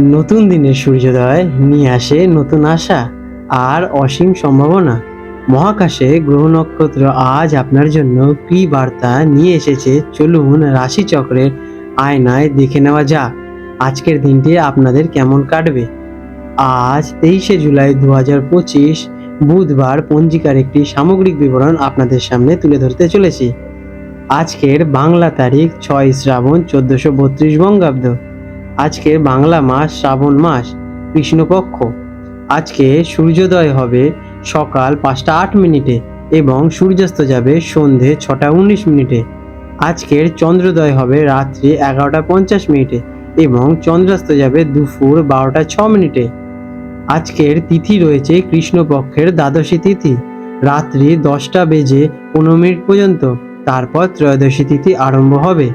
নতুন দিনের সূর্যোদয় নিয়ে আসে নতুন আশা আর অসীম সম্ভাবনা। মহাকাশে গ্রহ নক্ষত্র আজ আপনার জন্য কি বার্তা নিয়ে এসেছে চলুন রাশিচক্রের আয়নায় দেখে নেওয়া যাক। আজকের দিনটি আপনাদের কেমন কাটবে? আজ তেইশে জুলাই দু হাজার পঁচিশ, বুধবার পঞ্জিকার একটি সামগ্রিক বিবরণ আপনাদের সামনে তুলে ধরতে চলেছি। আজকের বাংলা তারিখ ছয় শ্রাবণ চোদ্দশো বত্রিশ বঙ্গাব্দ। আজকে বাংলা মাস, শ্রাবণ মাস, কৃষ্ণপক্ষ। আজকে সূর্যোদয় হবে সকাল পাঁচটা আট মিনিটে এবং সূর্যাস্ত যাবে সন্ধে ছটা উনিশ মিনিটে। আজকের চন্দ্রোদয় হবে রাত্রি এগারোটা পঞ্চাশ মিনিটে এবং চন্দ্রাস্ত যাবে দুপুর বারোটা ছ মিনিটে। আজকের তিথি রয়েছে কৃষ্ণপক্ষের দ্বাদশী তিথি। রাত্রি দশটা বেজে পনেরো মিনিট পর্যন্ত, তারপর ত্রয়োদশী তিথি আরম্ভ হবে।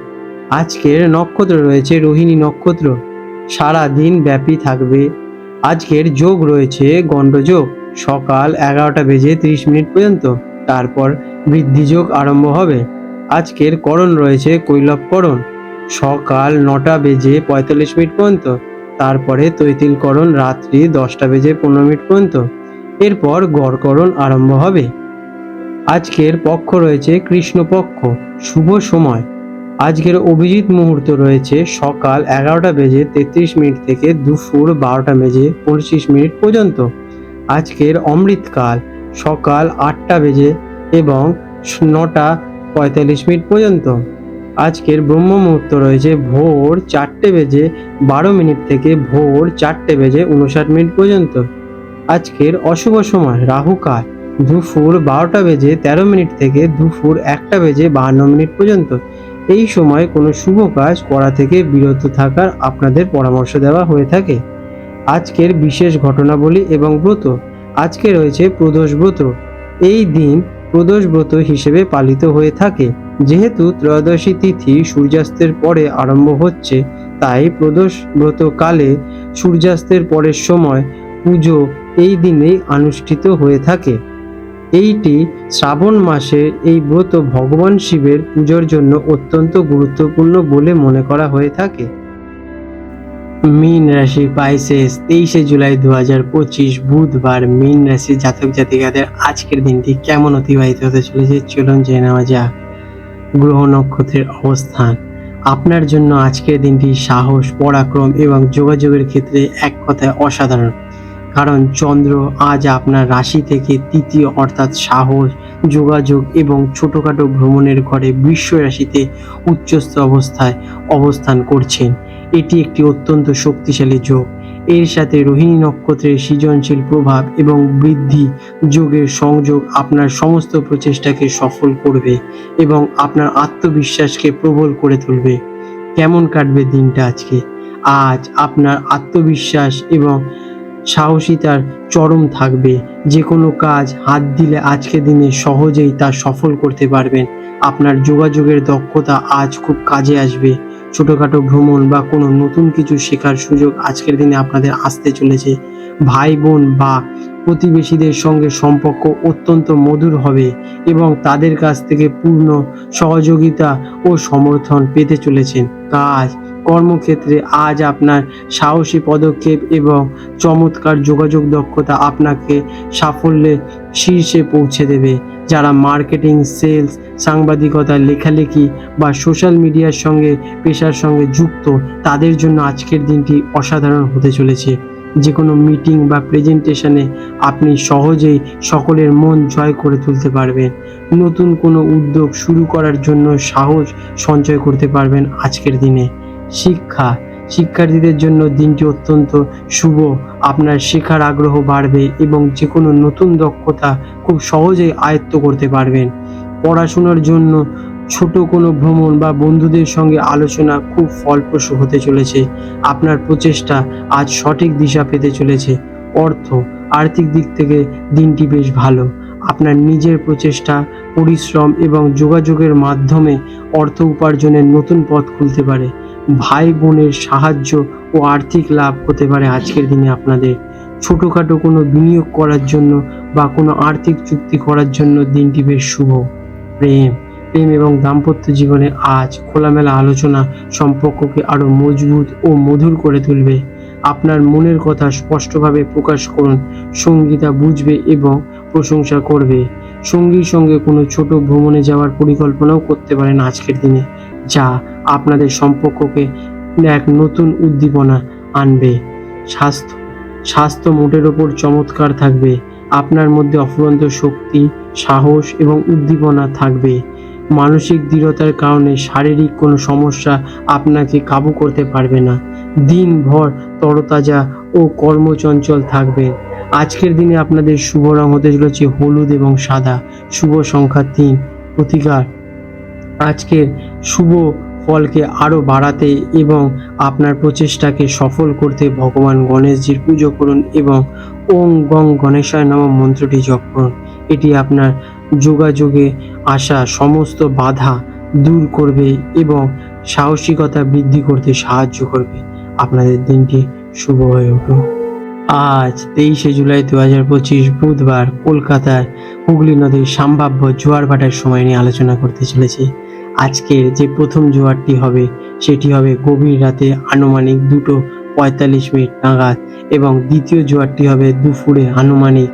আজকের নক্ষত্র রয়েছে রোহিণী নক্ষত্র। সারা দিন ব্যাপী থাকবে। আজকের যোগ রয়েছে গণ্ডযোগ। সকাল এগারোটা বেজে তিরিশ মিনিট পর্যন্ত। তারপর বৃদ্ধি যোগ আরম্ভ হবে। আজকের করণ রয়েছে কৈলবকরণ সকাল নটা বেজে পঁয়তাল্লিশ মিনিট পর্যন্ত। তারপরে তৈতিলকরণ রাত্রি দশটা বেজে পনেরো মিনিট পর্যন্ত। এরপর গড়করণ আরম্ভ হবে। আজকের পক্ষ রয়েছে কৃষ্ণপক্ষ। শুভ সময়। আজকের অভিজিৎ মুহূর্ত রয়েছে সকাল এগারোটা বেজে তেত্রিশ মিনিট থেকে দুপুর বারোটা বেজে পঁচিশ মিনিট পর্যন্ত। আজকের অমৃতকাল সকাল আটটা বেজে এবং নটা পঁয়তাল্লিশ মিনিট পর্যন্ত। আজকের ব্রহ্ম মুহূর্ত রয়েছে ভোর চারটে বেজে বারো মিনিট থেকে ভোর চারটে বেজে উনষাট মিনিট পর্যন্ত। আজকের অশুভ সময় রাহুকাল দুপুর বারোটা বেজে তেরো মিনিট থেকে দুপুর একটা বেজে বাহান্ন মিনিট পর্যন্ত। এই সময় কোনো শুভ কাজ করা থেকে বিরত থাকার আপনাদের পরামর্শ দেওয়া হয়ে থাকে। আজকের বিশেষ ঘটনাবলী এবং ব্রত, আজকে রয়েছে প্রদোষ ব্রত। এই দিন প্রদোষ ব্রত হিসেবে পালিত হয়ে থাকে। যেহেতু ত্রয়োদশী তিথি সূর্যাস্তের পরে আরম্ভ হচ্ছে, তাই প্রদোষ ব্রত কালে সূর্যাস্তের পরের সময় পুজো এই দিনেই অনুষ্ঠিত হয়ে থাকে। এইটি শ্রাবণ মাসের এই ব্রত ভগবান শিবের পুজোর জন্য অত্যন্ত গুরুত্বপূর্ণ বলে মনে করা হয়ে থাকে। মীন রাশি পাইসেস, তেইশে জুলাই দু হাজার পঁচিশ বুধবার মীন রাশি জাতক জাতিকাদের আজকের দিনটি কেমন অতিবাহিত হতে চলেছে চলুন জেনে নেওয়া যাক। গ্রহ নক্ষত্রের অবস্থান। আপনার জন্য আজকের দিনটি সাহস, পরাক্রম এবং যোগাযোগের ক্ষেত্রে এক কথায় অসাধারণ। কারণ চন্দ্র আজ আপনার রাশি থেকে তৃতীয় অর্থাৎ সাহস, যোগাযোগ এবং ছোটখাটো ভ্রমণের ঘরে বিশ্ব রাশিতে উচ্চস্থ অবস্থায় অবস্থান করছেন। এটি একটি অত্যন্ত শক্তিশালী যোগ। এর সাথে রোহিণী নক্ষত্রের সৃজনশীল প্রভাব এবং বৃদ্ধি যোগের সংযোগ আপনার সমস্ত প্রচেষ্টাকে সফল করবে এবং আপনার আত্মবিশ্বাসকে প্রবল করে তুলবে। কেমন কাটবে দিনটা আজকে? আজ আপনার আত্মবিশ্বাস এবং সাহসিতার চরম থাকবে। যে কোনো কাজ হাত দিলে আজকে দিনে সহজেই তা সফল করতে পারবেন। আপনার যোগাযোগের দক্ষতা আজ খুব কাজে আসবে। ছোটোখাটো ভ্রমণ বা কোনো নতুন কিছু শেখার সুযোগ আজকের দিনে আপনাদের আসতে চলেছে। ভাই বোন বা প্রতিবেশীদের সঙ্গে সম্পর্ক অত্যন্ত মধুর হবে এবং তাদের কাছ থেকে পূর্ণ সহযোগিতা ও সমর্থন পেতে চলেছেন। কাজ কর্মক্ষেত্রে আজ আপনার সাহসী পদক্ষেপ এবং চমৎকার যোগাযোগ দক্ষতা আপনাকে সাফল্যে শীর্ষে পৌঁছে দেবে। যারা মার্কেটিং, সেলস, সাংবাদিকতা, লেখালেখি বা সোশ্যাল মিডিয়ার সঙ্গে, পেশার সঙ্গে যুক্ত, তাদের জন্য আজকের দিনটি অসাধারণ হতে চলেছে। যে কোনো মিটিং বা প্রেজেন্টেশনে আপনি সহজেই সকলের মন জয় করে তুলতে পারবেন। নতুন কোনো উদ্যোগ শুরু করার জন্য সাহস সঞ্চয় করতে পারবেন আজকের দিনে। শিক্ষা। শিক্ষার্থীদের জন্য দিনটি অত্যন্ত শুভ। আপনার শেখার আগ্রহ বাড়বে এবং যে কোনো নতুন দক্ষতা খুব সহজেই আয়ত্ত করতে পারবেন। পড়াশোনার জন্য ছোট কোনো ভ্রমণ বা বন্ধুদের সঙ্গে আলোচনা খুব ফলপ্রসূ হতে চলেছে। আপনার প্রচেষ্টা আজ সঠিক দিশা পেতে চলেছে। অর্থ, আর্থিক দিক থেকে দিনটি বেশ ভালো। আপনার নিজের প্রচেষ্টা, পরিশ্রম এবং যোগাযোগের মাধ্যমে অর্থ উপার্জনের নতুন পথ খুলতে পারে। ভাই বোনের সাহায্য ও আর্থিক লাভ হতে পারে আজকের দিনে আপনাদের। ছোটোখাটো কোনো বিনিয়োগ করার জন্য বা কোনো আর্থিক চুক্তি করার জন্য দিনটি বেশ শুভ। প্রেম। প্রেম এবং দাম্পত্য জীবনে আজ খোলামেলা আলোচনা সম্পর্ককে আরও মজবুত ও মধুর করে তুলবে। আপনার মনের কথা স্পষ্টভাবে প্রকাশ করুন। সঙ্গীতা বুঝবে এবং প্রশংসা করবে। সঙ্গীর সঙ্গে কোনো ছোট ভ্রমণে যাওয়ার পরিকল্পনাও করতে পারেন আজকের দিনে, যা আপনাদের সম্পর্ককে এক নতুন উদ্দীপনা আনবে। স্বাস্থ্য স্বাস্থ্য মোটের ওপর চমৎকার থাকবে। আপনার মধ্যে অফুরন্ত শক্তি, সাহস এবং উদ্দীপনা থাকবে। মানসিক দৃঢ়তার কারণে শারীরিক কোনো সমস্যা আপনাকে কাবু করতে পারবে না। দিনভর তরতাজা ও কর্মচঞ্চল থাকবেন। আজকের দিনে আপনাদের শুভ রং হতে চলেছে হলুদ এবং সাদা। শুভ সংখ্যা তিন। প্রতিকার। আজকের শুভ ফলকে আরও বাড়াতে এবং আপনার প্রচেষ্টাকে সফল করতে ভগবান গণেশজির পুজো করুন এবং ওং গং গণেশায় নম মন্ত্রটি জপ করুন। এটি আপনার যোগাযোগে আসা সমস্ত বাধা দূর করবে এবং সাহসিকতা বৃদ্ধি করতে সাহায্য করবে। আপনাদের দিনটি শুভ হয়ে উঠুন আজ তেইশে জুলাই দু হাজার পঁচিশ বুধবার কলকাতার হুগলি নদীর সম্ভাব্য জোয়ার ভাটার সময় নিয়ে আলোচনা করতে চলেছি। আজকের যে প্রথম জোয়ারটি হবে, সেটি হবে গভীর রাতে আনুমানিক দুটো পঁয়তাল্লিশ মিনিট নাগাদ এবং দ্বিতীয় জোয়ারটি হবে দুপুরে আনুমানিক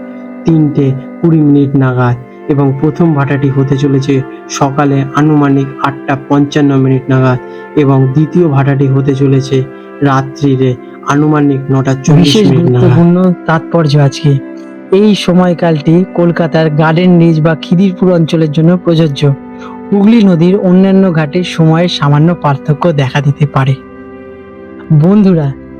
তিনটে কুড়ি মিনিট নাগাদ। এবং প্রথম ভাটাটি হতে চলেছে সকালে আনুমানিক আটটা পঞ্চান্ন মিনিট নাগাদ এবং দ্বিতীয় ভাটাটি হতে চলেছে রাত্রিরে আনুমানিক নটা চল্লিশ মিনিট গুরুত্বপূর্ণ তাৎপর্য আজকে। এই সময়কালটি কলকাতার গার্ডেন রিজ বা খিদিরপুর অঞ্চলের জন্য প্রযোজ্য। হুগলি নদীর অন্যান্য ঘাটের সময়ের সামান্য পার্থক্য দেখা দিতে পারে। বন্ধুরা